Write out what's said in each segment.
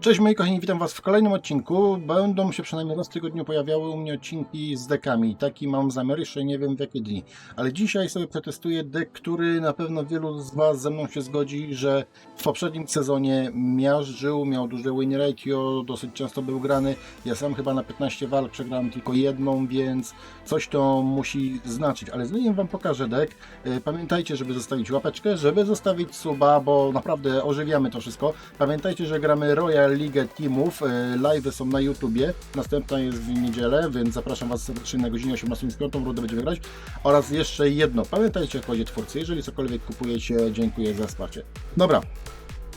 Cześć moi kochani, witam was w kolejnym odcinku. Będą się przynajmniej raz w tygodniu pojawiały u mnie odcinki z dekami. Taki mam zamiar, jeszcze nie wiem w jakie dni. Ale dzisiaj sobie przetestuję dek, który na pewno wielu z was ze mną się zgodzi, że w poprzednim sezonie miażdżył, miał duże win ratio, dosyć często był grany. Ja sam chyba na 15 walk przegrałem tylko jedną, więc coś to musi znaczyć. Ale zanim wam pokażę dek, e, pamiętajcie, żeby zostawić łapeczkę, żeby zostawić suba, bo naprawdę ożywiamy to wszystko. Pamiętajcie, że gramy Royal League Teamów. e, Live'y są na YouTubie. Następna jest w niedzielę, więc zapraszam Was serdecznie na godzinę 18.05. Rudę będziemy grać. Oraz jeszcze jedno. Pamiętajcie o kodzie twórcy. Jeżeli cokolwiek kupujecie, dziękuję za wsparcie. Dobra.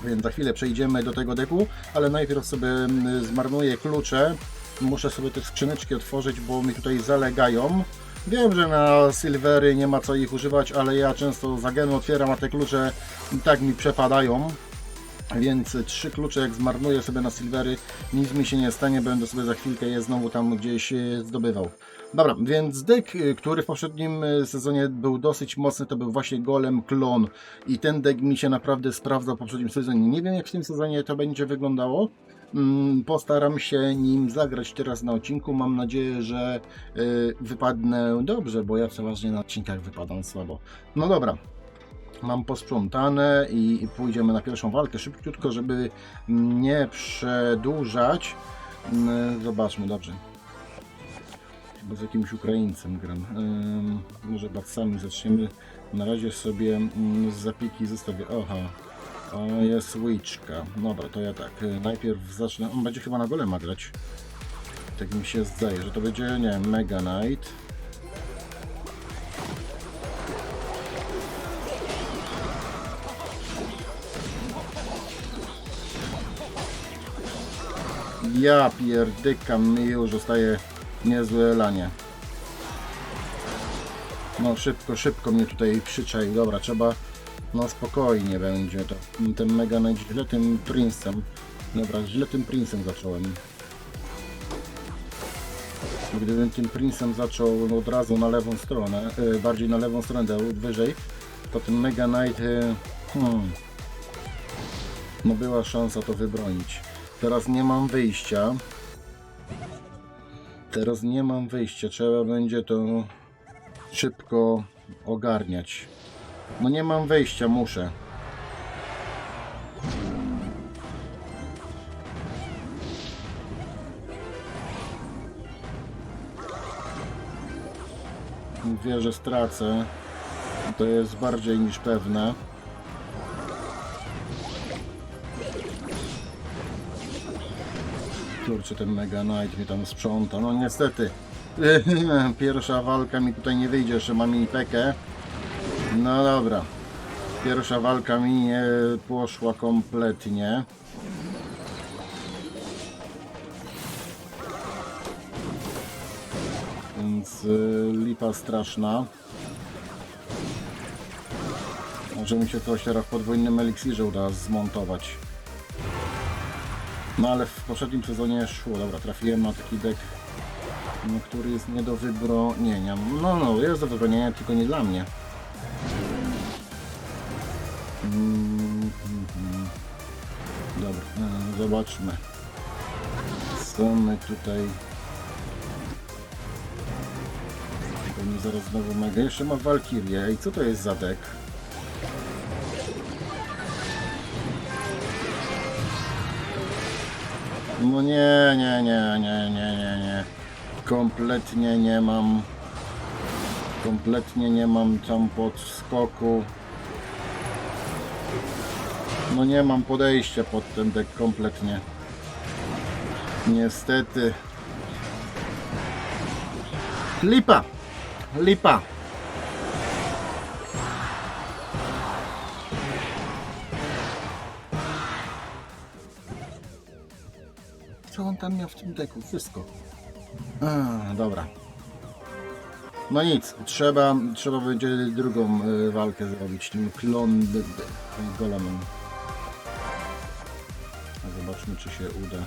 Więc za chwilę przejdziemy do tego deku, ale najpierw sobie mm, zmarnuję klucze. Muszę sobie te skrzyneczki otworzyć, bo mi tutaj zalegają. Wiem, że na silvery nie ma co ich używać, ale ja często za genu otwieram, a te klucze i tak mi przepadają. Więc trzy klucze jak zmarnuję sobie na silvery, nic mi się nie stanie, będę sobie za chwilkę je znowu tam gdzieś e, zdobywał. Dobra, więc deck, y, który w poprzednim y, sezonie był dosyć mocny, to był właśnie Golem Klon. I ten deck mi się naprawdę sprawdzał w poprzednim sezonie. Nie wiem jak w tym sezonie to będzie wyglądało. Mm, Postaram się nim zagrać teraz na odcinku. Mam nadzieję, że wypadnę dobrze, bo ja przeważnie na odcinkach wypadam słabo. No dobra, mam posprzątane i, i pójdziemy na pierwszą walkę szybciutko, żeby nie przedłużać. Mm, Zobaczmy, dobrze. Chyba z jakimś Ukraińcem gram. Może Batsami zaczniemy. Na razie sobie mm, z zapieki zostawię. Oha, o, jest łyczka. Dobra, to ja tak. Najpierw zacznę. On będzie chyba na golema grać. Tak mi się zdaje, że to będzie, nie Mega Knight. Ja pierdykam mi już zostaje niezłe lanie. No szybko, szybko mnie tutaj przyczai. Dobra, trzeba no spokojnie będzie to. Ten mega źle tym Princem. Dobra, źle tym Princem zacząłem. Gdybym tym Princem zaczął od razu na lewą stronę, y, bardziej na lewą stronę, wyżej, to ten Mega Knight, y, hmm, no była szansa to wybronić. Teraz nie mam wyjścia. Teraz nie mam wyjścia, trzeba będzie to szybko ogarniać. No nie mam wyjścia, muszę. Wie, że stracę. To jest bardziej niż pewne. Kurczę, ten Mega Knight mnie tam sprząta. No niestety. Pierwsza walka mi tutaj nie wyjdzie, jeszcze mam i pekę. No dobra. Pierwsza walka mi nie poszła kompletnie. Więc y, lipa straszna. Może mi się coś teraz w podwójnym eliksirze uda zmontować. No ale w poprzednim sezonie szło. Dobra, trafiłem na taki deck, no, który jest nie do wybronienia. No, no, jest do wybronienia, tylko nie dla mnie. Mm, mm, mm. Dobra, e, zobaczmy. Co my tutaj... Pewnie zaraz znowu mega. Jeszcze ma Valkyrię. I co to jest za deck? No nie, nie, nie, nie, nie, nie, nie. Kompletnie nie mam. Kompletnie nie mam tam podskoku. No nie mam podejścia pod ten dek kompletnie. Niestety. Lipa! Lipa! Tam miał w tym deku? Wszystko. A, dobra. No nic, trzeba, trzeba będzie drugą y, walkę zrobić, tym klon golemem. Zobaczmy, czy się uda.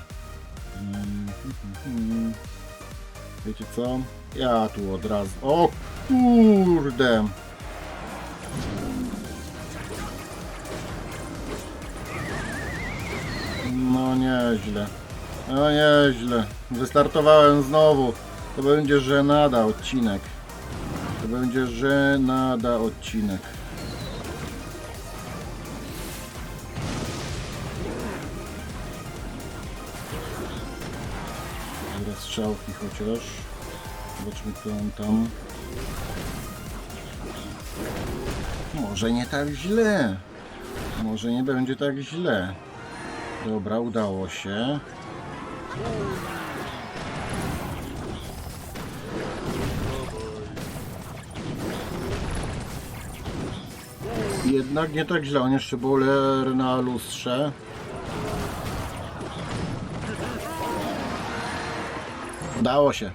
Wiecie co? Ja tu od razu. O kurde! No nieźle. No nieźle. Wystartowałem znowu. To będzie żenada odcinek. To będzie żenada odcinek. Teraz strzałki chociaż. Zobaczmy co on tam. Może nie tak źle. Może nie będzie tak źle. Dobra, udało się. Jednak nie tak źle, on jeszcze bowler na lustrze. Udało się.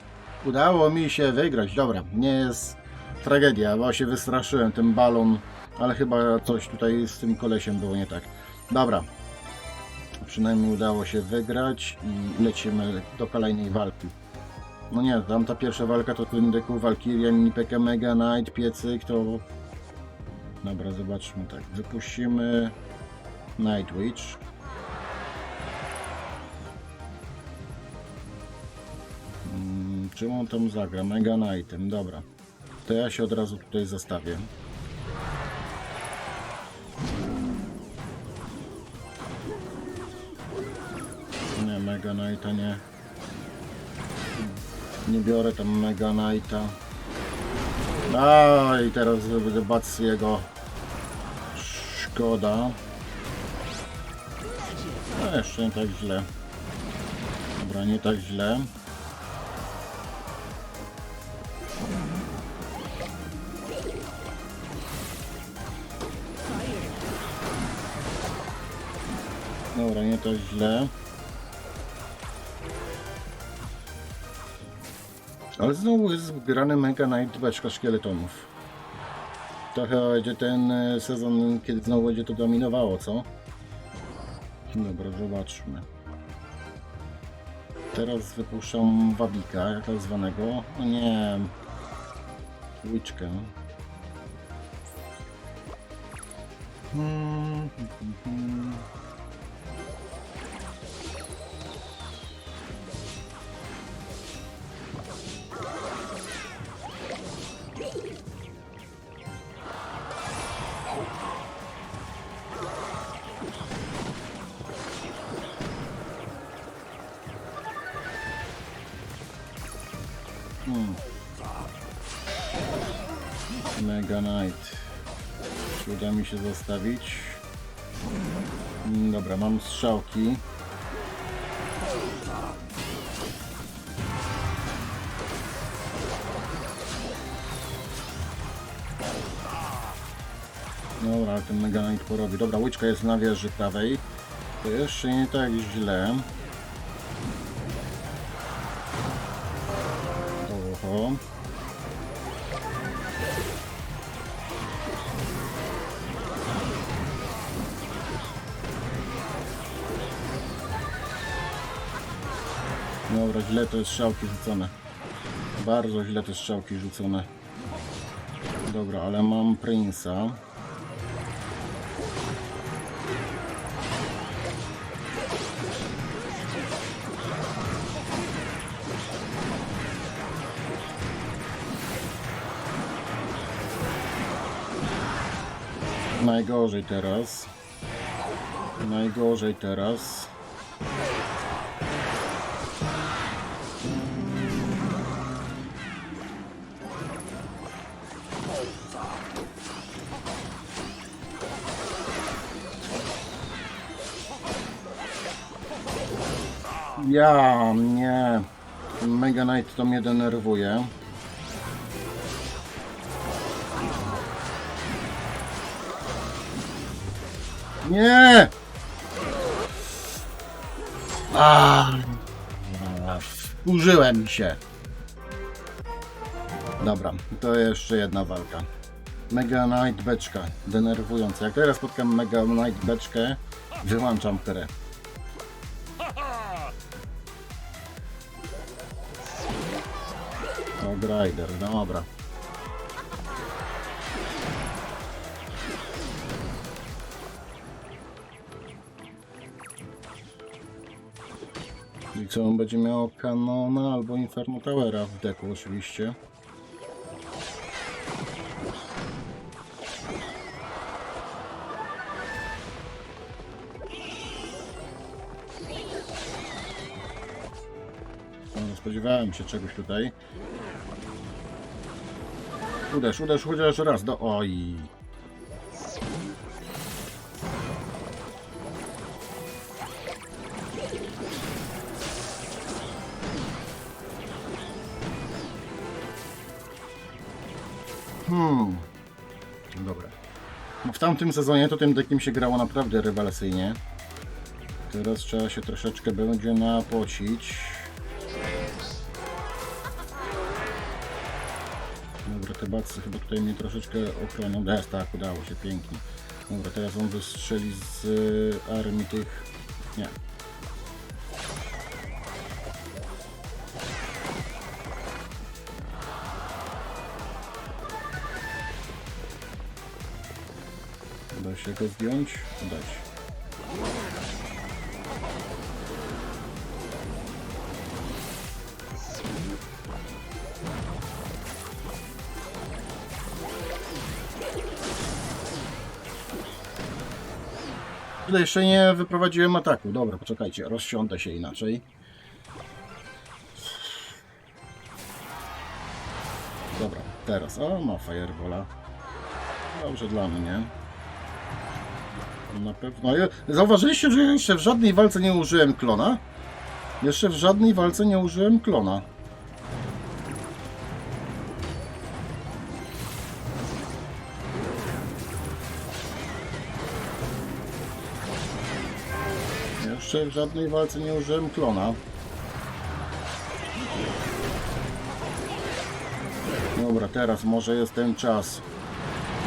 Udało mi się wygrać. Dobra, nie jest tragedia, bo się wystraszyłem tym balon, ale chyba coś tutaj z tym kolesiem było nie tak. Dobra. Przynajmniej udało się wygrać i lecimy do kolejnej walki. No nie, tam ta pierwsza walka to Twindeku, Valkyria, Minipeka, Mega Knight, Piecyk, to... Dobra, zobaczmy tak. Wypuścimy Night Witch. Mm, Czym on tam zagra? Mega Knightem, dobra. To ja się od razu tutaj zostawię. Mega nie. Nie biorę tam Mega Knighta. A i teraz będę bac jego. Szkoda. No jeszcze nie tak źle. Dobra, nie tak źle. Dobra, nie tak źle. Ale znowu jest grany Mega Knight beczka szkieletonów. To chyba będzie ten e, sezon, kiedy znowu będzie to dominowało, co? Dobra, zobaczmy. Teraz wypuszczam Wabika, jak tak zwanego. No nie. Łyczkę. Hmm, hmm. Hmm. Mega Knight. Czy uda mi się zostawić? Mm, Dobra, mam strzałki. Dobra, ten Mega Knight porobi. Dobra, łyczka jest na wieży prawej. To jeszcze nie tak źle. Oho. Dobra, źle to jest strzałki rzucone. Bardzo źle te strzałki rzucone. Dobra, ale mam Prince'a. Najgorzej teraz. Najgorzej teraz. Ja nie. Mega Knight to mnie denerwuje. Nie! Ah, Użyłem się. Dobra, to jeszcze jedna walka. Mega Knight beczka, denerwująca. Jak teraz spotkam Mega Knight beczkę, wyłączam grę. O, Grider, dobra. I co, on będzie miał Kanona albo Inferno Towera w deku oczywiście. No, spodziewałem się czegoś tutaj. Uderz, uderz, uderz raz do... Oj. Hmm. Dobra. No w tamtym sezonie to tym dekiem się grało naprawdę rewelacyjnie. Teraz trzeba się troszeczkę będzie napocić. Chyba tutaj mnie troszeczkę ochronią. Jest, tak, udało się, pięknie. Dobra, teraz on wystrzeli z y, armii tych... Nie. Uda się go zdjąć? Uda się. Jeszcze nie wyprowadziłem ataku. Dobra, poczekajcie, rozsiądę się inaczej. Dobra, teraz. O, ma Firebola. Dobrze dla mnie. Na pewno. Zauważyliście, że jeszcze w żadnej walce nie użyłem klona? Jeszcze w żadnej walce nie użyłem klona. Jeszcze w żadnej walce nie użyłem klona. Dobra, teraz może jest ten czas.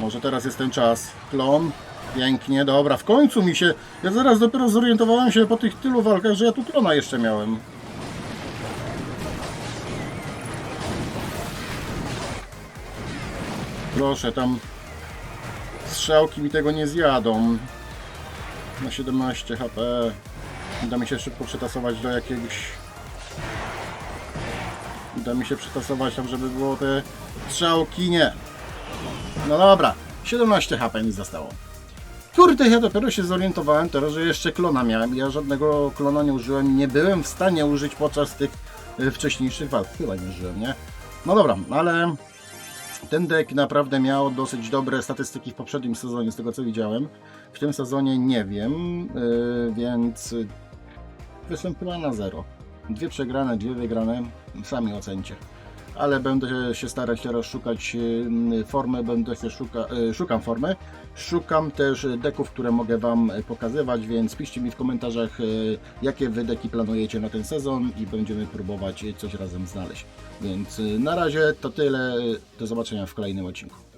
Może teraz jest ten czas. Klon. Pięknie, dobra, w końcu mi się... Ja zaraz dopiero zorientowałem się po tych tylu walkach, że ja tu klona jeszcze miałem. Proszę, tam... Strzałki mi tego nie zjadą. Na 17 HP. Uda mi się szybko przetasować do jakiegoś... Uda mi się przetasować tam, żeby było te strzałki. Nie. No dobra. 17 HP mi zostało. Kurde, ja dopiero się zorientowałem teraz, że jeszcze klona miałem. Ja żadnego klona nie użyłem. Nie byłem w stanie użyć podczas tych y, wcześniejszych walk. Chyba nie użyłem, nie? No dobra, ale ten deck naprawdę miał dosyć dobre statystyki w poprzednim sezonie, z tego co widziałem. W tym sezonie nie wiem, yy, więc y, chyba na zero. Dwie przegrane, dwie wygrane, sami ocencie. Ale będę się starać teraz szukać yy, formy, będę się szuka, yy, szukam formy. Szukam też deków, które mogę Wam pokazywać, więc piszcie mi w komentarzach, yy, jakie Wy deki planujecie na ten sezon i będziemy próbować coś razem znaleźć. Więc na razie to tyle. Do zobaczenia w kolejnym odcinku.